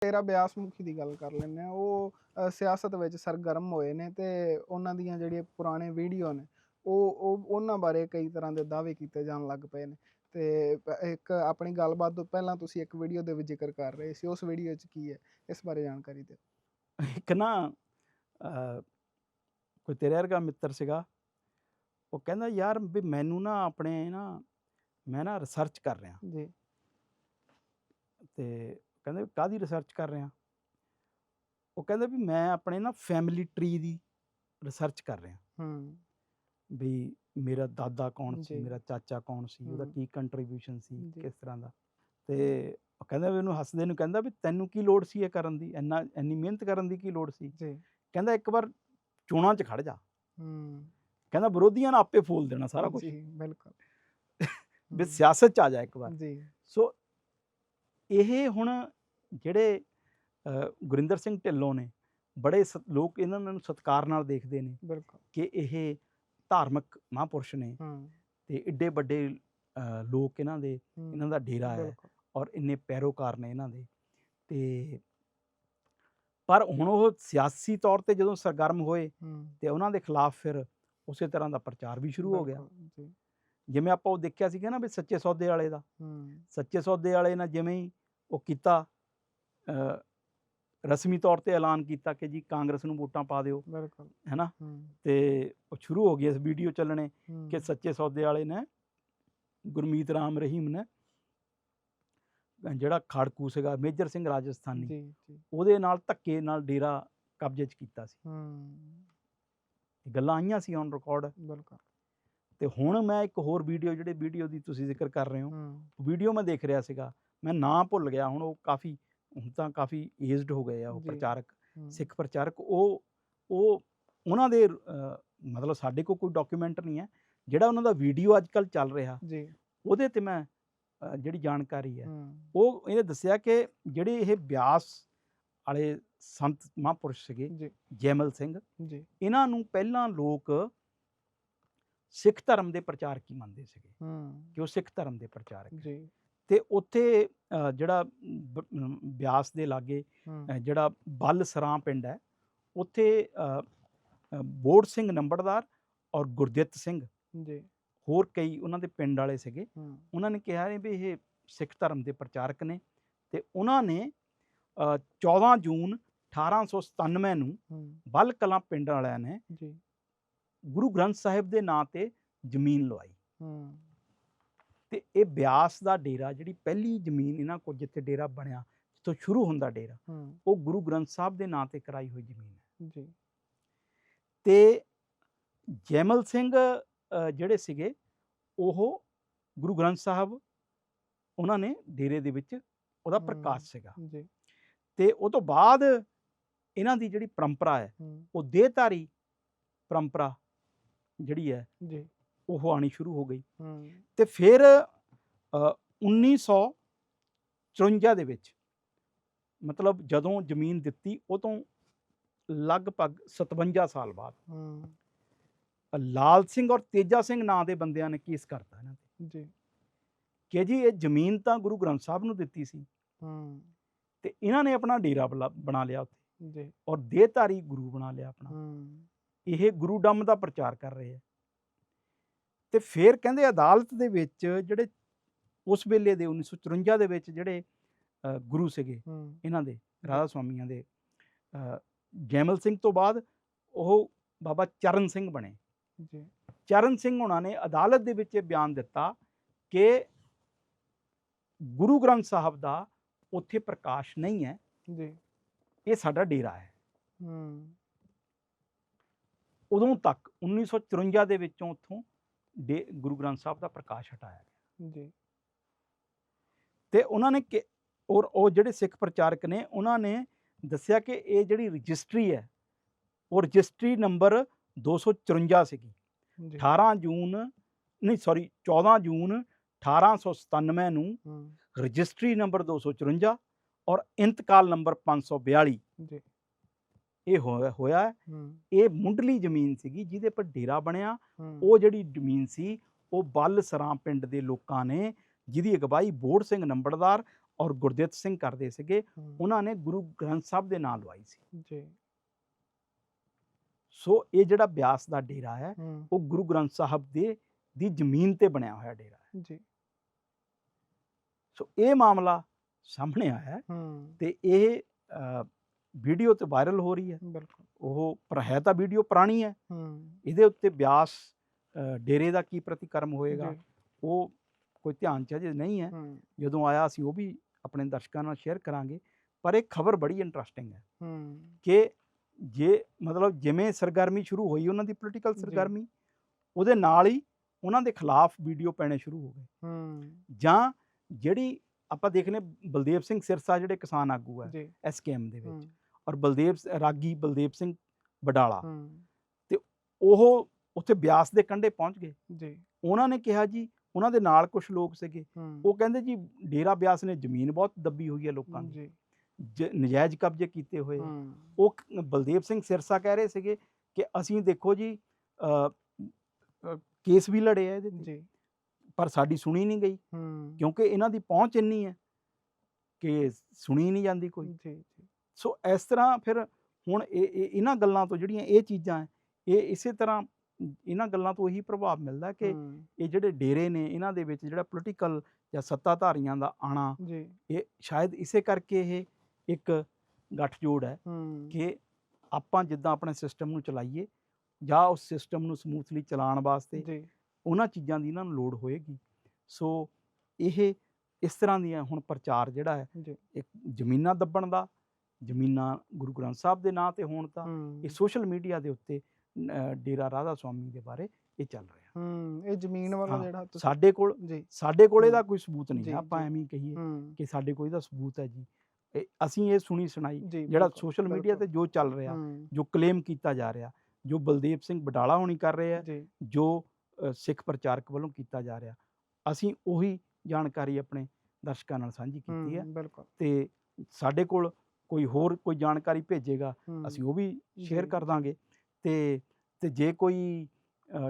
ਤੇਰਾ ਬਿਆਸ ਮੁਖੀ ਦੀ ਗੱਲ ਕਰ ਲੈਂਦੇ ਆ ਉਹ ਅ, ਸਿਆਸਤ ਵਿੱਚ ਸਰਗਰਮ ਹੋਏ ਨੇ ਤੇ ਉਹਨਾਂ ਦੀਆਂ ਜਿਹੜੀਆਂ ਪੁਰਾਣੇ ਵੀਡੀਓ ਨੇ ਉਹ ਉਹ ਉਹਨਾਂ ਬਾਰੇ ਕਈ ਤਰ੍ਹਾਂ ਦੇ ਦਾਅਵੇ ਕੀਤੇ ਜਾਣ ਲੱਗ ਪਏ ਨੇ। ਤੇ ਪ- ਇੱਕ ਆਪਣੀ ਗੱਲਬਾਤ ਤੋਂ ਪਹਿਲਾਂ ਤੁਸੀਂ ਇੱਕ ਵੀਡੀਓ ਦੇ ਵਿੱਚ ਜ਼ਿਕਰ ਕਰ ਰਹੇ ਸੀ। ਉਸ ਵੀਡੀਓ 'ਚ ਕੀ ਹੈ? ਇਸ ਬਾਰੇ ਜਾਣਕਾਰੀ ਦਿਓ। ਇੱਕ ਨਾ ਅਹ, ਕੋਈ ਤੇਰੇ ਵਰਗਾ ਮਿੱਤਰ ਸੀਗਾ। ਉਹ ਕਹਿੰਦਾ ਯਾਰ ਵੀ ਮੈਨੂੰ ਨਾ ਆਪਣੇ ਨਾ ਮੈਂ ਨਾ ਰਿਸਰਚ ਕਰ ਰਿਹਾ। ਜੀ। ਤੇ ਕਹਿੰਦੇ ਵੀ ਕਾਹਦੀ ਰਿਸਰਚ ਕਰ ਰਿਹਾ। ਉਹ ਕਹਿੰਦਾ ਵੀ ਮੈਂ ਆਪਣੇ ਨਾ ਫੈਮਿਲੀ ਟਰੀ ਦੀ ਰਿਸਰਚ ਕਰ ਰਿਹਾ। ਹੂੰ। ਵੀ ਮੇਰਾ ਦਾਦਾ ਕੌਣ ਸੀ। ਮੇਰਾ ਚਾਚਾ ਕੌਣ ਸੀ ਉਹਦਾ। ਕੀ ਕੰਟਰੀਬਿਊਸ਼ਨ ਸੀ। ਕਿਸ ਤਰ੍ਹਾਂ ਦਾ। ਤੇ ਉਹ ਕਹਿੰਦਾ ਵੀ ਉਹਨੂੰ ਹੱਸਦੇ ਨੂੰ ਕਹਿੰਦਾ ਵੀ ਤੈਨੂੰ ਕੀ ਲੋੜ ਸੀ ਇਹ ਕਰਨ ਦੀ ਇੰਨਾ ਇੰਨੀ ਮਿਹਨਤ ਕਰਨ ਦੀ ਕੀ ਲੋੜ ਸੀ। ਜੀ। ਕਹਿੰਦਾ ਇੱਕ ਵਾਰ ਚੋਣਾਂ 'ਚ ਖੜ ਜਾ। ਹੂੰ। ਕਹਿੰਦਾ ਵਿਰੋਧੀਆਂ ਨੇ ਆਪੇ ਫੋਲ ਦੇਣਾ ਸਾਰਾ ਕੁਝ ਜੀ ਬਿਲਕੁਲ। ਵੀ ਸਿਆਸਤ 'ਚ ਆ ਜਾ ਇੱਕ ਵਾਰ। ਜੀ। ਸੋ ਇਹ ਹੁਣ ਜਿਹੜੇ ਗੁਰਿੰਦਰ ਸਿੰਘ ਢਿੱਲੋਂ ਨੇ ਬੜੇ ਲੋਕ ਇਹਨਾਂ ਨੂੰ ਸਤਿਕਾਰ ਨਾਲ ਦੇਖਦੇ ਨੇ ਕਿ ਇਹ ਧਾਰਮਿਕ ਮਹਾਂਪੁਰਸ਼ ਨੇ ਤੇ ਏਡੇ ਵੱਡੇ ਲੋਕ ਇਹਨਾਂ ਦੇ ਇਹਨਾਂ ਦਾ ਡੇਰਾ ਹੈ ਔਰ ਇੰਨੇ ਪੈਰੋਕਾਰ ਨੇ ਇਹਨਾਂ ਦੇ। ਤੇ ਪਰ ਹੁਣ ਉਹ ਸਿਆਸੀ ਤੌਰ ਤੇ ਜਦੋਂ ਸਰਗਰਮ ਹੋਏ ਤੇ ਉਹਨਾਂ ਦੇ ਖਿਲਾਫ ਫਿਰ ਉਸੇ ਤਰ੍ਹਾਂ ਦਾ ਪ੍ਰਚਾਰ ਵੀ ਸ਼ੁਰੂ ਹੋ ਗਿਆ। ਜਿਵੇਂ ਆਪਾਂ ਉਹ ਦੇਖਿਆ ਸੀਗਾ ਨਾ ਵੀ ਸੱਚੇ ਸੌਦੇ ਵਾਲੇ ਦਾ। ਸੱਚੇ ਸੌਦੇ ਵਾਲੇ ਨੇ ਜਿਵੇਂ ਹੀ ਉਹ ਕੀਤਾ ਰਸਮੀ ਤੌਰ ਤੇ ਐਲਾਨ ਕੀਤਾ ਕਿ ਜੀ ਕਾਂਗਰਸ ਨੂੰ ਵੋਟਾਂ ਪਾ ਦਿਓ ਬਿਲਕੁਲ। ਹੈਨਾ? ਤੇ ਉਹ ਸ਼ੁਰੂ ਹੋ ਗਈ ਇਸ ਵੀਡੀਓ ਚੱਲਣੇ ਕਿ ਸੱਚੇ ਸੌਦੇ ਵਾਲੇ ਨੇ ਗੁਰਮੀਤ ਰਾਮ ਰਹੀਮ ਨੇ ਜਿਹੜਾ ਖਾੜਕੂ ਸੀਗਾ ਮੇਜਰ ਸਿੰਘ ਰਾਜਸਥਾਨੀ ਉਹਦੇ ਨਾਲ ਧੱਕੇ ਨਾਲ ਡੇਰਾ ਕਬਜ਼ੇ 'ਚ ਕੀਤਾ ਸੀ। ਹੂੰ। ਗੱਲਾਂ ਆਈਆਂ ਸੀ ਔਨ ਰਿਕਾਰਡ ਬਿਲਕੁਲ। ਤੇ ਹੁਣ ਮੈਂ ਇੱਕ ਹੋਰ ਵੀਡੀਓ ਜਿਹੜੇ ਵੀਡੀਓ ਦੀ ਤੁਸੀਂ ਜ਼ਿਕਰ ਕਰ ਰਹੇ ਹੂੰ ਵੀਡੀਓ ਮੈਂ ਦੇਖ ਰਿਹਾ ਸੀਗਾ ਮੈਂ ਨਾਂ ਭੁੱਲ ਗਿਆ ਹੁਣ ਉਹ ਕਾਫੀ ਹੁਣ ਤਾਂ ਕਾਫੀ ਏਜਡ ਹੋ ਗਏ ਆ ਉਹ। ਪ੍ਰਚਾਰਕ ਸਿੱਖ ਪ੍ਰਚਾਰਕ ਉਹ ਉਹ ਉਹਨਾਂ ਦੇ ਮਤਲਬ ਸਾਡੇ ਕੋਲ ਕੋਈ ਡਾਕੂਮੈਂਟ ਨਹੀਂ ਹੈ ਜਿਹੜਾ ਉਹਨਾਂ ਦਾ ਵੀਡੀਓ ਅੱਜ ਕੱਲ ਚੱਲ ਰਿਹਾ। ਜੀ। ਉਹਦੇ ਤੇ ਮੈਂ ਜਿਹੜੀ ਜਾਣਕਾਰੀ ਹੈ ਉਹ ਇਹਨੇ ਦੱਸਿਆ ਕਿ ਜਿਹੜੇ ਇਹ ਬਿਆਸ ਵਾਲੇ ਸੰਤ ਮਹਾਂਪੁਰਸ਼ ਸੀਗੇ ਜੈਮਲ ਸਿੰਘ ਜੀ। ਇਹਨਾਂ ਨੂੰ ਪਹਿਲਾਂ ਲੋਕ ਸਿੱਖ ਧਰਮ ਦੇ ਪ੍ਰਚਾਰਕ ਹੀ ਮੰਨਦੇ ਸੀਗੇ ਹੂੰ। ਕਿ ਉਹ ਸਿੱਖ ਧਰਮ ਦੇ ਪ੍ਰਚਾਰਕ। ਜੀ। ਤੇ ਉੱਥੇ ਜਿਹੜਾ ਬਿਆਸ ਦੇ ਲਾਗੇ ਜਿਹੜਾ ਬੱਲ ਸਰਾਂ ਪਿੰਡ ਹੈ ਉੱਥੇ ਬੋੜ ਸਿੰਘ ਨੰਬਰਦਾਰ ਔਰ ਗੁਰਦਿੱਤ ਸਿੰਘ ਜੀ। ਹੋਰ ਕਈ ਉਹਨਾਂ ਦੇ ਪਿੰਡ ਵਾਲੇ ਸੀਗੇ। ਉਹਨਾਂ ਨੇ ਕਿਹਾ ਨੇ ਵੀ ਇਹ ਸਿੱਖ ਧਰਮ ਦੇ ਪ੍ਰਚਾਰਕ ਨੇ ਤੇ ਉਹਨਾਂ ਨੇ ਅ, 14 ਜੂਨ 1897 ਨੂੰ ਬੱਲ ਕਲਾਂ ਪਿੰਡ ਵਾਲਿਆਂ ਨੇ ਜੀ। ਗੁਰੂ ਗ੍ਰੰਥ ਸਾਹਿਬ ਦੇ ਨਾਂ ਤੇ ਜ਼ਮੀਨ ਲਵਾਈ। ਹੂੰ। ਤੇ ਇਹ ਬਿਆਸ ਦਾ ਡੇਰਾ ਜਿਹੜੀ ਪਹਿਲੀ ਜ਼ਮੀਨ ਇਹਨਾਂ ਕੋਲ ਜਿੱਥੇ ਡੇਰਾ ਬਣਿਆ ਜਿੱਥੋਂ ਸ਼ੁਰੂ ਹੁੰਦਾ ਡੇਰਾ ਉਹ ਗੁਰੂ ਗ੍ਰੰਥ ਸਾਹਿਬ ਦੇ ਨਾਂ ਤੇ ਕਰਾਈ ਹੋਈ ਜ਼ਮੀਨ ਹੈ। ਜੀ। ਤੇ ਜੈਮਲ ਸਿੰਘ ਜਿਹੜੇ ਸੀਗੇ ਉਹ ਗੁਰੂ ਗ੍ਰੰਥ ਸਾਹਿਬ ਉਹਨਾਂ ਨੇ ਡੇਰੇ ਦੇ ਵਿੱਚ ਉਹਦਾ ਪ੍ਰਕਾਸ਼ ਸੀਗਾ। ਜੀ। ਤੇ ਉਹ ਤੋਂ ਬਾਅਦ ਇਹਨਾਂ ਦੀ ਜਿਹੜੀ ਪਰੰਪਰਾ ਹੈ ਹੂੰ। ਉਹ ਦੇਹਧਾਰੀ ਪਰੰਪਰਾ ਜਿਹੜੀ ਹੈ ਜੀ। ਉਹ ਆਣੀ ਸ਼ੁਰੂ ਹੋ ਗਈ। ਤੇ ਫਿਰ ਅ, 1954 ਦੇ ਵਿੱਚ ਮਤਲਬ ਜਦੋਂ ਜ਼ਮੀਨ ਦਿੱਤੀ ਉਹ ਤੋਂ ਲਗਭਗ 57 ਸਾਲ ਬਾਅਦ। ਲਾਲ ਸਿੰਘ ਔਰ ਤੇਜਾ ਸਿੰਘ ਨਾਂ ਦੇ ਬੰਦਿਆਂ ਨੇ ਕੇਸ ਕਰਤਾ ਇਹਨਾਂ ਤੇ। ਜੀ। ਕਿ ਜੀ ਇਹ ਜ਼ਮੀਨ ਤਾਂ ਗੁਰੂ ਗ੍ਰੰਥ ਸਾਹਿਬ ਨੂੰ ਦਿੱਤੀ ਸੀ। ਹੂੰ। ਤੇ ਇਹਨਾਂ ਨੇ ਆਪਣਾ ਡੇਰਾ ਬਣਾ ਲਿਆ ਉੱਥੇ। ਜੀ। ਔਰ ਦੇਹਧਾਰੀ ਗੁਰੂ ਬਣਾ ਲਿਆ ਆਪਣਾ। ਹੂੰ। ਇਹ ਗੁਰੂ ਡੰਮ ਦਾ ਪ੍ਰਚਾਰ ਕਰ ਰਹੇ ਆ। ਤੇ ਫਿਰ ਕਹਿੰਦੇ ਅਦਾਲਤ ਦੇ ਵਿੱਚ ਜਿਹੜੇ ਉਸ ਵੇਲੇ ਦੇ 1954 ਦੇ ਵਿੱਚ ਜਿਹੜੇ ਗੁਰੂ ਸੀਗੇ ਇਹਨਾਂ ਦੇ ਰਾਧਾ ਸੁਆਮੀਆਂ ਦੇ ਜੈਮਲ ਸਿੰਘ ਤੋਂ ਬਾਅਦ ਉਹ ਬਾਬਾ ਚਰਨ ਸਿੰਘ ਬਣੇ। ਜੀ। ਚਰਨ ਸਿੰਘ ਉਹਨਾਂ ਨੇ ਅਦਾਲਤ ਦੇ ਵਿੱਚ ਇਹ ਬਿਆਨ ਦਿੱਤਾ ਕਿ ਗੁਰੂ ਗ੍ਰੰਥ ਸਾਹਿਬ ਦਾ ਉੱਥੇ ਪ੍ਰਕਾਸ਼ ਨਹੀਂ ਹੈ। ਜੀ। ਇਹ ਸਾਡਾ ਡੇਰਾ ਹੈ। ਹੂੰ। ਉਦੋਂ ਤੱਕ 1954 ਦੇ ਵਿੱਚੋਂ ਉੱਥੋਂ ਡੇ ਗੁਰੂ ਗ੍ਰੰਥ ਸਾਹਿਬ ਦਾ ਪ੍ਰਕਾਸ਼ ਹਟਾਇਆ ਗਿਆ। ਜੀ। ਤੇ ਉਹਨਾਂ ਨੇ ਔਰ ਉਹ ਜਿਹੜੇ ਸਿੱਖ ਪ੍ਰਚਾਰਕ ਨੇ ਉਹਨਾਂ ਨੇ ਦੱਸਿਆ ਕਿ ਇਹ ਜਿਹੜੀ ਰਜਿਸਟਰੀ ਹੈ ਉਹ ਰਜਿਸਟਰੀ ਨੰਬਰ 254 ਸੀਗੀ। ਜੀ। 18 ਜੂਨ ਨਹੀਂ ਸੌਰੀ 14 ਜੂਨ 1897 ਨੂੰ ਰਜਿਸਟਰੀ ਨੰਬਰ 254 ਔਰ ਇੰਤਕਾਲ ਨੰਬਰ 542 ਜੀ। ਇਹ ਹੋਇਆ ਇਹ ਮੁੱਢਲੀ ਜ਼ਮੀਨ ਸੀਗੀ ਜਿਹਦੇ ਪਰ ਡੇਰਾ ਬਣਿਆ। ਉਹ ਜਿਹੜੀ ਜ਼ਮੀਨ ਸੀ ਉਹ ਬੱਲ ਸਰਾਂ ਪਿੰਡ ਦੇ ਲੋਕਾਂ ਨੇ ਜਿਹਦੀ ਅਗਵਾਈ ਬੋੜ ਸਿੰਘ ਨੰਬਰਦਾਰ ਔਰ ਗੁਰਦਿੱਤ ਸਿੰਘ ਕਰਦੇ ਸੀਗੇ ਉਹਨਾਂ ਨੇ ਗੁਰੂ ਗ੍ਰੰਥ ਸਾਹਿਬ ਦੇ ਨਾਂ ਲਵਾਈ ਸੀ। ਜੀ। ਸੋ ਇਹ ਜਿਹੜਾ ਬਿਆਸ ਦਾ ਡੇਰਾ ਹੈ ਉਹ ਗੁਰੂ ਗ੍ਰੰਥ ਸਾਹਿਬ ਦੇ ਦੀ ਜ਼ਮੀਨ ਤੇ ਬਣਿਆ ਹੋਇਆ ਡੇਰਾ ਹੈ। ਜੀ। ਸੋ ਇਹ ਮਾਮਲਾ ਸਾਹਮਣੇ ਆਇਆ ਤੇ ਇਹ ਵੀਡੀਓ ਤੇ ਵਾਇਰਲ ਹੋ ਰਹੀ ਹੈ। ਬਿਲਕੁਲ। ਉਹ ਪਰ ਹੈ ਤਾਂ ਵੀਡੀਓ ਪੁਰਾਣੀ ਹੈ। ਇਹਦੇ ਉੱਤੇ ਬਿਆਸ ਡੇਰੇ ਦਾ ਕੀ ਪ੍ਰਤੀਕਰਮ ਹੋਏਗਾ ਜੀ, ਉਹ ਕੋਈ ਧਿਆਨ ਚ ਅਜੇ ਨਹੀਂ ਹੈ। ਜਦੋਂ ਆਇਆ ਅਸੀਂ ਉਹ ਵੀ ਆਪਣੇ ਦਰਸ਼ਕਾਂ ਨਾਲ ਸ਼ੇਅਰ ਕਰਾਂਗੇ। ਪਰ ਇਹ ਖਬਰ ਬੜੀ ਇੰਟਰਸਟਿੰਗ ਹੈ ਕਿ ਜੇ ਮਤਲਬ ਜਿਵੇਂ ਸਰਗਰਮੀ ਸ਼ੁਰੂ ਹੋਈ ਉਹਨਾਂ ਦੀ ਪੋਲੀਟੀਕਲ ਜੀ। ਸਰਗਰਮੀ ਉਹਦੇ ਨਾਲ ਹੀ ਉਹਨਾਂ ਦੇ ਖਿਲਾਫ ਵੀਡੀਓ ਪੈਣੇ ਸ਼ੁਰੂ ਹੋ ਗਏ। ਜਾਂ ਜਿਹੜੀ ਆਪਾਂ ਦੇਖਨੇ ਬਲਦੇਵ ਸਿੰਘ ਸਿਰਸਾ ਜਿਹੜੇ ਕਿਸਾਨ ਆਗੂ ਹੈ ਜੀ। ਐਸਕੇਐਮ ਦੇ ਵਿੱਚ ਔਰ ਬਲਦੇਵ ਰਾਗੀ ਬਲਦੇਵ ਸਿੰਘ ਬਡਾਲਾ। ਹੂੰ। ਉਹ ਉੱਥੇ ਬਿਆਸ ਦੇ ਕੰਢੇ ਪਹੁੰਚ ਗਏ। ਜੀ। ਉਹਨਾਂ ਨੇ ਕਿਹਾ ਜੀ ਉਹਨਾਂ ਦੇ ਨਾਲ ਕੁਝ ਲੋਕ ਸੀਗੇ। ਉਹ ਕਹਿੰਦੇ ਜੀ ਡੇਰਾ ਬਿਆਸ ਨੇ ਜ਼ਮੀਨ ਬਹੁਤ ਦੱਬੀ ਹੋਈ ਹੈ ਲੋਕਾਂ ਦੀ। ਨਜਾਇਜ਼ ਕਬਜ਼ੇ ਕੀਤੇ ਹੋਏ ਉਹ ਬਲਦੇਵ ਸਿੰਘ ਸਿਰਸਾ ਕਹਿ ਰਹੇ ਸੀਗੇ ਕਿ ਅਸੀਂ ਦੇਖੋ ਜੀ ਕੇਸ ਵੀ ਲੜੇ ਆ ਇਹਦੇ ਤੇ। ਜੀ। ਪਰ ਸਾਡੀ ਸੁਣੀ ਨਹੀਂ ਗਈ। ਕਿਉਂਕਿ ਇਹਨਾਂ ਦੀ ਪਹੁੰਚ ਇੰਨੀ ਹੈ ਕਿ ਸੁਣੀ ਨਹੀਂ ਜਾਂਦੀ ਕੋਈ। ਜੀ ਜੀ। ਸੋ ਇਸ ਤਰ੍ਹਾਂ ਫਿਰ ਹੁਣ ਇਹ ਇਹ- ਇਹਨਾਂ ਗੱਲਾਂ ਤੋਂ ਜਿਹੜੀਆਂ ਇਹ ਚੀਜ਼ਾਂ ਇਹ ਇਸੇ ਤਰ੍ਹਾਂ ਇਹਨਾਂ ਗੱਲਾਂ ਤੋਂ ਇਹੀ ਪ੍ਰਭਾਵ ਮਿਲਦਾ ਕਿ ਇਹ ਜਿਹੜੇ ਡੇਰੇ ਨੇ ਇਹਨਾਂ ਦੇ ਵਿੱਚ ਜਿਹੜਾ ਪੋਲੀਟੀਕਲ ਜਾਂ ਸੱਤਾਧਾਰੀਆਂ ਦਾ ਆਣਾ ਜੀ। ਇਹ ਸ਼ਾਇਦ ਇਸੇ ਕਰਕੇ ਇਹ ਇੱਕ ਗੱਠਜੋੜ ਹੈ ਹੂੰ। ਕਿ ਆਪਾਂ ਜਿੱਦਾਂ ਆਪਣੇ ਸਿਸਟਮ ਨੂੰ ਚਲਾਈਏ ਜਾਂ ਉਸ ਸਿਸਟਮ ਨੂੰ ਸਮੂਥਲੀ ਚਲਾਉਣ ਵਾਸਤੇ ਜੀ। ਉਹਨਾਂ ਚੀਜ਼ਾਂ ਦੀ ਇਹਨਾਂ ਨੂੰ ਲੋੜ ਹੋਏਗੀ। ਸੋ ਇਹ ਇਸ ਤਰ੍ਹਾਂ ਦੀਆਂ ਹੁਣ ਪ੍ਰਚਾਰ ਜਿਹੜਾ ਹੈ ਇੱਕ ਜ਼ਮੀਨਾਂ ਦੱਬਣ ਦਾ ਜ਼ਮੀਨਾਂ ਗੁਰੂ ਗ੍ਰੰਥ ਸਾਹਿਬ ਦੇ ਨਾਂ ਤੇ ਹੋਣ ਹੂੰ ਇਹ ਸੋਸ਼ਲ ਮੀਡੀਆ ਦੇ ਉੱਤੇ ਡੇਰਾ ਰਾਧਾ ਸੁਆਮੀ ਦੇ ਬਾਰੇ ਇਹ ਚੱਲ ਰਿਹਾ। ਹੂੰ ਇਹ ਜ਼ਮੀਨ ਵਾਲਾ ਜਿਹੜਾ ਸਾਡੇ ਕੋਲ ਜੀ। ਸਾਡੇ ਕੋਲ ਇਹਦਾ ਕੋਈ ਸਬੂਤ ਨਹੀਂ ਆਪਾਂ। ਐਵੇਂ ਕਹੀਏ ਕਿ ਸਾਡੇ ਕੋਲ ਇਹਦਾ ਸਬੂਤ ਹੈ ਜੀ। ਅਸੀਂ ਇਹ ਸੁਣੀ ਸੁਣਾਈ ਜਿਹੜਾ ਸੋਸ਼ਲ ਮੀਡੀਆ ਤੇ। ਜੋ ਚੱਲ ਰਿਹਾ ਜੋ ਕਲੇਮ ਕੀਤਾ ਜਾ ਰਿਹਾ ਜੋ ਬਲਦੇਵ ਸਿੰਘ ਬਡਾਲਾ ਹੋਣੀ ਕਰ ਰਹੇ ਆ ਜੀ ਸਿੱਖ ਪ੍ਰਚਾਰਕ ਵੱਲੋਂ ਕੀਤਾ ਜਾ ਰਿਹਾ ਅਸੀਂ ਉਹੀ ਜਾਣਕਾਰੀ ਆਪਣੇ ਦਰਸ਼ਕਾਂ ਨਾਲ ਸਾਂਝੀ ਕੀਤੀ ਹੈ ਤੇ ਸਾਡੇ ਕੋਲ ਕੋਈ ਹੋਰ ਕੋਈ ਜਾਣਕਾਰੀ ਭੇਜੇਗਾ ਅਸੀਂ ਉਹ ਵੀ ਸ਼ੇਅਰ ਕਰ। ਦਾਂਗੇ। ਤੇ ਤੇ ਜੇ ਕੋਈ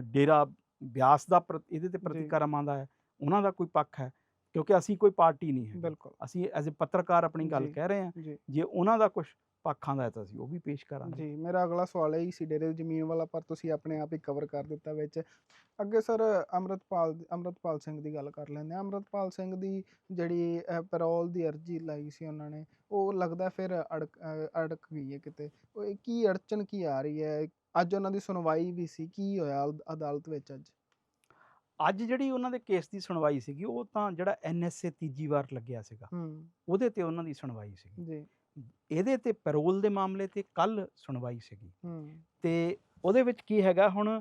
ਡੇਰਾ ਬਿਆਸ ਦਾ ਇਹਦੇ ਤੇ ਪ੍ਰਤੀਕਰਮ ਆਉਂਦਾ ਹੈ ਉਹਨਾਂ ਦਾ ਕੋਈ ਪੱਖ ਹੈ ਕਿਉਂਕਿ ਅਸੀਂ ਕੋਈ ਪਾਰਟੀ ਨਹੀਂ ਹੈ ਬਿਲਕੁਲ। ਅਸੀਂ ਐਜ਼ ਅ ਪੱਤਰਕਾਰ ਆਪਣੀ ਗੱਲ ਕਹਿ ਰਹੇ ਹਾਂ ਜੇ। ਉਹਨਾਂ ਦਾ ਕੁਝ ਪੱਖ ਹੈ ਤਾਂ ਅਸੀਂ ਉਹ ਵੀ ਪੇਸ਼ ਕਰਾਂਗੇ। ਜੀ ਮੇਰਾ ਅਗਲਾ ਸਵਾਲ ਹੀ ਸੀ ਡੇਰੇ ਦੀ ਜ਼ਮੀਨ ਵਾਲਾ ਪਰ ਤੁਸੀਂ ਆਪਣੇ ਆਪ ਹੀ ਕਵਰ ਕਰ ਦਿੱਤਾ ਵਿੱਚ। ਅੱਗੇ ਸਰ ਅੰਮ੍ਰਿਤਪਾਲ ਅੰਮ੍ਰਿਤਪਾਲ ਸਿੰਘ ਦੀ ਗੱਲ ਕਰ ਲੈਂਦੇ ਹਾਂ। ਅੰਮ੍ਰਿਤਪਾਲ ਸਿੰਘ ਦੀ ਜਿਹੜੀ ਪੈਰੋਲ ਦੀ ਅਰਜ਼ੀ ਲਾਈ ਸੀ ਉਹਨਾਂ ਨੇ ਉਹ ਲੱਗਦਾ ਫਿਰ ਅੜਕ ਗਈ ਹੈ ਕਿਤੇ। ਉਹ ਕੀ ਅੜਚਨ ਕੀ ਆ ਰਹੀ ਹੈ? ਅੱਜ ਉਹਨਾਂ ਦੀ ਸੁਣਵਾਈ ਵੀ ਸੀ ਕੀ ਹੋਇਆ ਅਦ- ਅਦਾਲਤ ਵਿੱਚ ਅੱਜ? ਅੱਜ ਜਿਹੜੀ ਉਹਨਾਂ ਦੇ ਕੇਸ ਦੀ ਸੁਣਵਾਈ ਸੀਗੀ ਉਹ ਤਾਂ ਜਿਹੜਾ ਐਨਐਸਏ ਤੀਜੀ ਵਾਰ ਲੱਗਿਆ ਸੀਗਾ ਹੂੰ। ਉਹਦੇ ਤੇ ਉਹਨਾਂ ਦੀ ਸੁਣਵਾਈ ਸੀਗੀ। ਜੀ। ਇਹਦੇ ਤੇ ਪੈਰੋਲ ਦੇ ਮਾਮਲੇ ਤੇ ਕੱਲ ਸੁਣਵਾਈ ਸੀਗੀ। ਤੇ ਉਹਦੇ ਵਿੱਚ ਕੀ ਹੈਗਾ ਹੁਣ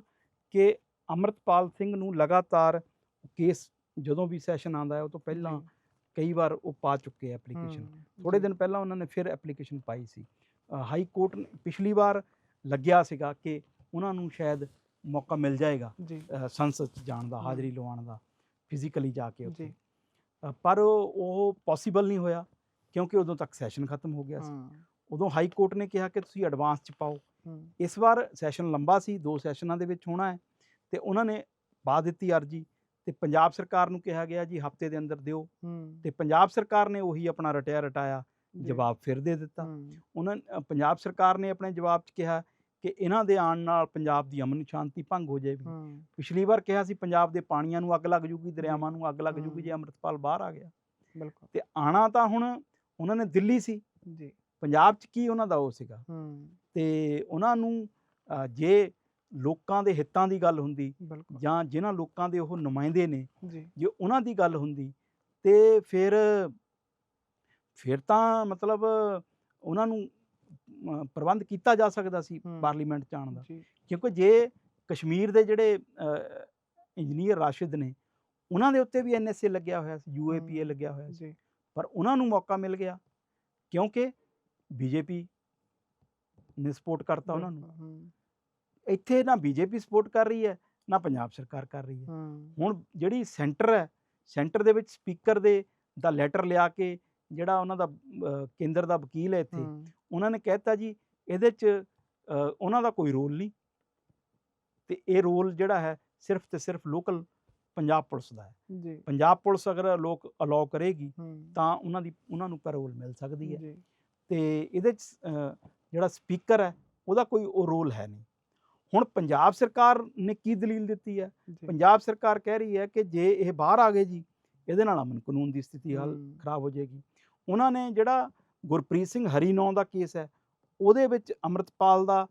ਕਿ ਅਮਰਤਪਾਲ ਸਿੰਘ ਨੂੰ ਲਗਾਤਾਰ ਕੇਸ ਜਦੋਂ ਵੀ ਸੈਸ਼ਨ ਆਉਂਦਾ ਹੈ ਉਹ ਤੋਂ ਪਹਿਲਾਂ ਕਈ ਵਾਰ ਉਹ ਪਾ ਚੁੱਕੇ ਐਪਲੀਕੇਸ਼ਨ ਥੋੜੇ ਦਿਨ ਪਹਿਲਾਂ ਉਹਨਾਂ ਨੇ ਫਿਰ ਐਪਲੀਕੇਸ਼ਨ ਪਾਈ ਸੀ। ਹਾਈ ਕੋਰਟ ਪਿਛਲੀ ਵਾਰ ਲੱਗਿਆ ਸੀਗਾ ਕਿ ਉਹਨਾਂ ਨੂੰ ਸ਼ਾਇਦ ਮੌਕਾ ਮਿਲ ਜਾਏਗਾ ਸੰਸਦ 'ਚ ਜਾਣ ਦਾ। ਹਾਜ਼ਰੀ ਲਵਾਉਣ ਦਾ ਫਿਜ਼ੀਕਲੀ ਜਾ ਕੇ ਉੱਥੇ। ਪਰ ਉਹ ਪੋਸੀਬਲ ਨਹੀਂ ਹੋਇਆ। ਕਿਉਂਕਿ ਉਦੋਂ ਤੱਕ ਸੈਸ਼ਨ ਖਤਮ ਹੋ ਗਿਆ ਸੀ। ਉਦੋਂ ਹਾਈ ਕੋਰਟ ਨੇ ਕਿਹਾ ਕਿ ਤੁਸੀਂ ਐਡਵਾਂਸ 'ਚ ਪਾਓ। ਇਸ ਵਾਰ ਸੈਸ਼ਨ ਲੰਬਾ ਸੀ ਦੋ ਸੈਸ਼ਨਾਂ ਦੇ ਵਿੱਚ ਹੋਣਾ ਹੈ ਤੇ ਉਹਨਾਂ ਨੇ ਪਾ ਦਿੱਤੀ ਅਰਜੀ ਤੇ ਪੰਜਾਬ ਸਰਕਾਰ ਨੂੰ ਕਿਹਾ ਗਿਆ ਜੀ ਹਫ਼ਤੇ ਦੇ ਅੰਦਰ ਦਿਓ। ਤੇ ਪੰਜਾਬ ਸਰਕਾਰ ਨੇ ਉਹੀ ਆਪਣਾ ਰਟਿਆ ਰਟਾਇਆ ਜਵਾਬ ਫਿਰ ਦੇ ਦਿੱਤਾ। ਉਹਨਾਂ ਪੰਜਾਬ ਸਰਕਾਰ ਨੇ ਆਪਣੇ ਜਵਾਬ 'ਚ ਕਿਹਾ ਕਿ ਇਹਨਾਂ ਦੇ ਆਉਣ ਨਾਲ ਪੰਜਾਬ ਦੀ ਅਮਨ ਸ਼ਾਂਤੀ ਭੰਗ ਹੋ ਜਾਏਗੀ। ਪਿਛਲੀ ਵਾਰ ਕਿਹਾ ਸੀ ਪੰਜਾਬ ਦੇ ਪਾਣੀਆਂ ਨੂੰ ਅੱਗ ਲੱਗ ਜੂਗੀ ਦਰਿਆਵਾਂ ਨੂੰ ਅੱਗ ਲੱਗ ਜੂਗੀ ਜੇ। ਅੰਮ੍ਰਿਤਪਾਲ ਬਾਹਰ ਆ ਗਿਆ। ਬਿਲਕੁਲ। ਤੇ ਆਣਾ ਤਾਂ ਹੁਣ ਉਹਨਾਂ ਨੇ ਦਿੱਲੀ ਸੀ। ਜੀ। ਪੰਜਾਬ 'ਚ ਕੀ ਉਹਨਾਂ ਦਾ ਉਹ ਸੀਗਾ? ਹੂੰ। ਤੇ ਉਹਨਾਂ ਨੂੰ ਜੇ ਲੋਕਾਂ ਦੇ ਹਿੱਤਾਂ ਦੀ ਗੱਲ ਹੁੰਦੀ ਜਾਂ ਜਿਨ੍ਹਾਂ ਲੋਕਾਂ ਦੇ ਉਹ ਨੁਮਾਇੰਦੇ ਨੇ ਜੀ। ਜੇ ਉਹਨਾਂ ਦੀ ਗੱਲ ਹੁੰਦੀ ਤੇ ਫਿਰ ਫਿਰ ਤਾਂ ਮਤਲਬ ਉਹਨਾਂ ਨੂੰ ਪ੍ਰਬੰਧ ਕੀਤਾ ਜਾ ਸਕਦਾ ਸੀ। ਪਾਰਲੀਮੈਂਟ ਚ ਆਉਣ ਦਾ। ਕਿਉਂਕਿ ਜੇ ਕਸ਼ਮੀਰ ਦੇ ਜਿਹੜੇ ਇੰਜੀਨੀਅਰ ਰਾਸ਼ਿਦ ਨੇ ਉਹਨਾਂ ਦੇ ਉੱਤੇ ਵੀ ਐਨਐਸਏ ਲੱਗਿਆ ਹੋਇਆ ਸੀ ਯੂਏਪੀਏ ਲੱਗਿਆ ਹੋਇਆ ਸੀ। ਪਰ ਉਹਨਾਂ ਨੂੰ ਮੌਕਾ ਮਿਲ ਗਿਆ ਕਿਉਂਕਿ ਬੀਜੇਪੀ ਨੇ ਸਪੋਰਟ ਕਰਤਾ ਉਹਨਾਂ ਨੂੰ। ਇੱਥੇ ਨਾ ਬੀਜੇਪੀ ਸਪੋਰਟ ਕਰ ਰਹੀ ਹੈ ਨਾ ਪੰਜਾਬ ਸਰਕਾਰ ਕਰ ਰਹੀ ਹੈ। ਹੁਣ ਜਿਹੜੀ ਸੈਂਟਰ ਹੈ ਸੈਂਟਰ ਦੇ ਵਿੱਚ ਸਪੀਕਰ ਦੇ ਦਾ ਲੈਟਰ ਲਿਆ ਕੇ ਜਿਹੜਾ ਉਹਨਾਂ ਦਾ ਕੇਂਦਰ ਦਾ ਵਕੀਲ ਹੈ ਇੱਥੇ ਉਹਨਾਂ ਨੇ ਕਹਿਤਾ ਜੀ ਇਹਦੇ 'ਚ ਉਹਨਾਂ ਦਾ ਕੋਈ ਰੋਲ ਨਹੀਂ। ਤੇ ਇਹ ਰੋਲ ਜਿਹੜਾ ਹੈ ਸਿਰਫ ਤੇ ਸਿਰਫ ਲੋਕਲ ਪੰਜਾਬ ਪੁਲਿਸ ਦਾ ਹੈ। ਜੀ। ਪੰਜਾਬ ਪੁਲਿਸ ਅਗਰ ਲੋਕ ਅਲਾਉ ਕਰੇਗੀ ਤਾਂ ਉਹਨਾਂ ਦੀ ਉਹਨਾਂ ਨੂੰ ਪੈਰੋਲ ਮਿਲ ਸਕਦੀ ਹੈ। ਜੀ। ਤੇ ਇਹਦੇ ਚ ਜਿਹੜਾ ਸਪੀਕਰ ਹੈ ਉਹਦਾ ਕੋਈ ਉਹ ਰੋਲ ਹੈ ਨਹੀਂ। ਹੁਣ ਪੰਜਾਬ ਸਰਕਾਰ ਨੇ ਕੀ ਦਲੀਲ ਦਿੱਤੀ ਹੈ? ਪੰਜਾਬ ਸਰਕਾਰ ਕਹਿ ਰਹੀ ਹੈ ਕਿ ਜੇ ਇਹ ਬਾਹਰ ਆ ਗਏ ਜੀ ਇਹਦੇ ਨਾਲ ਅਮਨ ਕਾਨੂੰਨ ਦੀ ਸਥਿਤੀ ਹਾਲ। ਖਰਾਬ ਹੋ ਜਾਏਗੀ। ਉਹਨਾਂ ਨੇ ਜਿਹੜਾ ਗੁਰਪ੍ਰੀਤ ਸਿੰਘ ਹਰੀਨੌਂ ਦਾ ਕੇਸ ਹੈ ਉਹਦੇ ਵਿੱਚ ਅੰਮ੍ਰਿਤਪਾਲ ਦਾ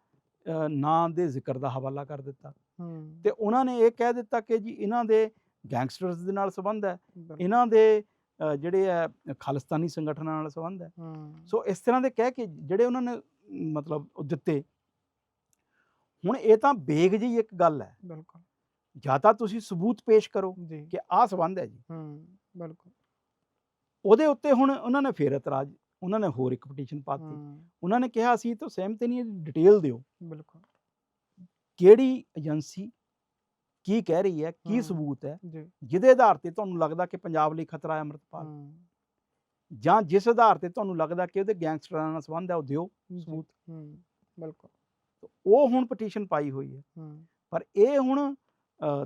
ਨਾਂ ਦੇ ਜ਼ਿਕਰ ਦਾ ਹਵਾਲਾ ਕਰ ਦਿੱਤਾ। ਤੇ ਉਹਨਾਂ ਨੇ ਇਹ ਕਹਿ ਦਿੱਤਾ ਕਿ ਜੀ ਇਹਨਾਂ ਦੇ ਗੈਂਗਸਟਰਸ ਦੇ ਨਾਲ ਸੰਬੰਧ ਹੈ। ਇਹਨਾਂ ਦੇ ਜਿਹੜੇ ਹੈ ਖਾਲਿਸਤਾਨੀ ਸੰਗਠਨਾਂ ਨਾਲ ਸੰਬੰਧ ਹੈ। ਸੋ ਇਸ ਤਰ੍ਹਾਂ ਦੇ ਕਹਿ ਕੇ ਜਿਹੜੇ ਉਹਨਾਂ ਨੇ ਮਤਲਬ ਉਹ ਦਿੱਤੇ। ਹੁਣ ਇਹ ਤਾਂ ਬੇਗ ਜੀ ਇੱਕ ਗੱਲ ਹੈ। ਬਿਲਕੁਲ। ਜਾਂ ਤਾਂ ਤੁਸੀਂ ਸਬੂਤ ਪੇਸ਼ ਕਰੋ ਕਿ ਆਹ ਸੰਬੰਧ ਹੈ ਜੀ। ਹੂੰ ਬਿਲਕੁਲ। ਉਹਦੇ ਉੱਤੇ ਹੁਣ ਉਹਨਾਂ ਨੇ ਫੇਰ ਇਤਰਾਜ਼ ਉਹਨਾਂ ਨੇ ਹੋਰ ਇੱਕ ਪਟੀਸ਼ਨ ਪਾਤੀ ਉਹਨਾਂ ਨੇ ਕਿਹਾ ਅਸੀਂ ਤਾਂ ਸਹਿਮਤ ਨਹੀਂ ਡਿਟੇਲ ਦਿਓ। ਬਿਲਕੁਲ। ਕਿਹੜੀ ਏਜੰਸੀ ਕੀ ਕਹਿ ਰਹੀ ਹੈ ਕੀ। ਸਬੂਤ ਹੈ ਜਿਹਦੇ ਆਧਾਰ ਤੇ ਤੁਹਾਨੂੰ ਲੱਗਦਾ ਕਿ ਪੰਜਾਬ ਲਈ ਖਤਰਾ ਹੈ ਅੰਮ੍ਰਿਤਪਾਲ? ਜਾਂ ਜਿਸ ਆਧਾਰ ਤੇ ਤੁਹਾਨੂੰ ਲੱਗਦਾ ਕਿ ਉਹਦੇ ਗੈਂਗਸਟਰਾਂ ਨਾਲ ਸੰਬੰਧ ਹੈ ਉਹ ਦਿਓ ਸਬੂਤ? ਬਿਲਕੁਲ। ਉਹ ਹੁਣ ਪਟੀਸ਼ਨ ਪਾਈ ਹੋਈ ਹੈ। ਪਰ ਇਹ ਹੁਣ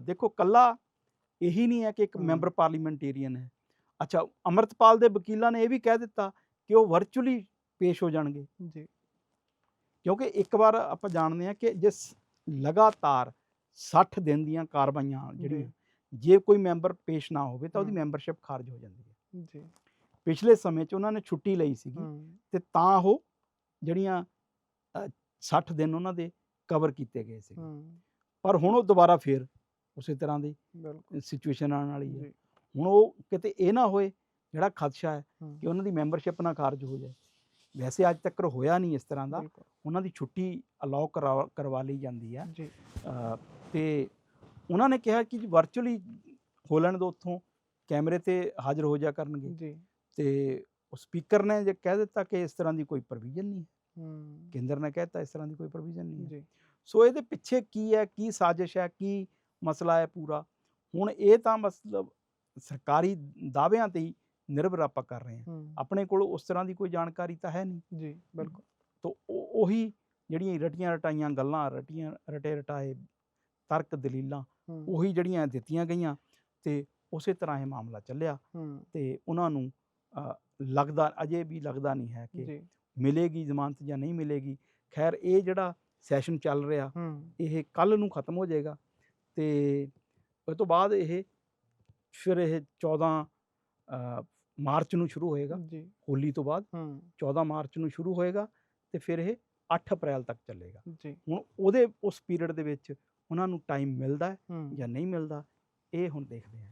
ਦੇਖੋ ਕੱਲਾ ਇਹੀ ਨਹੀਂ ਹੈ ਕਿ ਇੱਕ। ਮੈਂਬਰ ਪਾਰਲੀਮੈਂਟੇਰੀਅਨ ਹੈ। ਅੱਛਾ ਅਮਰਤਪਾਲ ਦੇ ਵਕੀਲਾਂ ਨੇ ਇਹ ਵੀ ਕਹਿ ਦਿੱਤਾ ਕਿ ਉਹ ਵਰਚੁਅਲੀ ਪੇਸ਼ ਹੋ ਜਾਣਗੇ। ਜੀ। ਕਿਉਂਕਿ ਇੱਕ ਵਾਰ ਆਪਾਂ ਜਾਣਦੇ ਹਾਂ ਕਿ ਜਿਸ ਲਗਾਤਾਰ 60 ਦਿਨ ਦੀਆਂ ਕਾਰਵਾਈਆਂ ਜਿਹੜੀਆਂ ਜੇ। ਕੋਈ ਮੈਂਬਰ ਪੇਸ਼ ਨਾ ਹੋਵੇ ਤਾਂ ਉਹਦੀ। ਮੈਂਬਰਸ਼ਿਪ ਖਾਰਜ ਹੋ ਜਾਂਦੀ ਹੈ। ਜੀ। ਪਿਛਲੇ ਸਮੇਂ 'ਚ ਉਹਨਾਂ ਨੇ ਛੁੱਟੀ ਲਈ ਸੀਗੀ ਹੂੰ। ਤੇ ਤਾਂ ਉਹ ਜਿਹੜੀਆਂ ਅ, 60 ਦਿਨ ਉਹਨਾਂ ਦੇ ਕਵਰ ਕੀਤੇ ਗਏ ਸੀ ਪਰ ਹੁਣ ਉਹ ਦੁਬਾਰਾ ਫੇਰ ਉਸੇ ਤਰ੍ਹਾਂ ਦੀ ਸਿਚੁਏਸ਼ਨ ਆਉਣ ਵਾਲੀ ਹੈ। ਹੁਣ ਉਹ ਕਿਤੇ ਇਹ ਨਾ ਹੋਏ ਜਿਹੜਾ ਖਦਸ਼ਾ ਹੂੰ। ਕਿ ਉਹਨਾਂ ਦੀ ਮੈਂਬਰਸ਼ਿਪ ਨਾ ਖਾਰਜ ਹੋ ਜਾਏ। ਵੈਸੇ ਅੱਜ ਤੱਕ ਹੋਇਆ ਨਹੀਂ ਇਸ ਤਰ੍ਹਾਂ ਦਾ। ਉਹਨਾਂ ਦੀ ਛੁੱਟੀ ਅਲਾਉ ਕਰਵਾ ਲਈ ਜਾਂਦੀ ਹੈ ਜੀ। ਤੇ ਉਹਨਾਂ ਨੇ ਕਿਹਾ ਕਿ ਵਰਚੁਅਲੀ ਹੋ ਲੈਣ ਦੋ ਉੱਥੋਂ ਕੈਮਰੇ ਤੇ ਹਾਜ਼ਰ ਹੋ ਜਾ ਕਰਨਗੇ। ਜੀ। ਤੇ ਉਹ ਸਪੀਕਰ ਨੇ ਜੇ ਕਹਿ ਦਿੱਤਾ ਕਿ ਇਸ ਤਰ੍ਹਾਂ ਦੀ ਕੋਈ ਪ੍ਰੋਵੀਜ਼ਨ ਨਹੀਂ ਹੈ। ਕੇਂਦਰ ਨੇ ਕਹਿ ਦਿੱਤਾ ਇਸ ਤਰ੍ਹਾਂ ਦੀ ਕੋਈ ਪ੍ਰੋਵੀਜ਼ਨ ਨਹੀਂ ਹੈ। ਜੀ। ਸੋ ਇਹਦੇ ਪਿੱਛੇ ਕੀ ਹੈ ਕੀ ਸਾਜ਼ਿਸ਼ ਹੈ ਕੀ ਮਸਲਾ ਹੈ ਪੂਰਾ? ਹੁਣ ਇਹ ਤਾਂ ਮਤਲਬ ਸਰਕਾਰੀ ਦਾਅਵਿਆਂ ਤੇ ਹੀ ਨਿਰਭਰ ਆਪਾਂ ਕਰ ਰਹੇ ਹਾਂ। ਆਪਣੇ ਕੋਲ ਉਸ ਤਰ੍ਹਾਂ ਦੀ ਕੋਈ ਜਾਣਕਾਰੀ ਤਾਂ ਹੈ ਨਹੀਂ। ਜੀ ਬਿਲਕੁਲ। ਤੋ ਉਹ ਜਿਹੜੀਆਂ ਰਟੀਆਂ ਰਟਾਈਆਂ ਗੱਲਾਂ ਰਟੀਆਂ ਰਟੇ ਰਟਾਏ ਤਰਕ ਦਲੀਲਾਂ ਉਹੀ ਜਿਹੜੀਆਂ ਦਿੱਤੀਆਂ ਗਈਆਂ ਤੇ ਉਸੇ ਤਰ੍ਹਾਂ ਇਹ ਮਾਮਲਾ ਚੱਲਿਆ ਤੇ ਉਹਨਾਂ ਨੂੰ ਲੱਗਦਾ ਅਜੇ ਵੀ ਲੱਗਦਾ ਨਹੀਂ ਹੈ ਕਿ ਮਿਲੇਗੀ ਜ਼ਮਾਨਤ ਜਾਂ ਨਹੀਂ ਮਿਲੇਗੀ। ਖੈਰ ਇਹ ਜਿਹੜਾ ਸੈਸ਼ਨ ਚੱਲ ਰਿਹਾ ਇਹ ਕੱਲ ਨੂੰ ਖਤਮ ਹੋ ਜਾਏਗਾ ਤੇ ਉਸ ਤੋਂ ਬਾਅਦ ਇਹ ਫਿਰ ਇਹ 14 ਅ, ਮਾਰਚ ਨੂੰ ਸ਼ੁਰੂ ਹੋਏਗਾ ਜੀ। ਹੋਲੀ ਤੋਂ ਬਾਅਦ ਹੂੰ। 14 ਮਾਰਚ ਨੂੰ ਸ਼ੁਰੂ ਹੋਏਗਾ ਤੇ ਫਿਰ ਇਹ 8 ਅਪ੍ਰੈਲ ਤੱਕ ਚੱਲੇਗਾ। ਜੀ। ਹੁਣ ਉਹਦੇ ਉਸ ਪੀਰੀਅਡ ਦੇ ਵਿੱਚ ਉਹਨਾਂ ਨੂੰ ਟਾਈਮ ਮਿਲਦਾ ਹੈ ਹੂੰ। ਜਾਂ ਨਹੀਂ ਮਿਲਦਾ ਇਹ ਹੁਣ ਦੇਖਦੇ ਹਾਂ।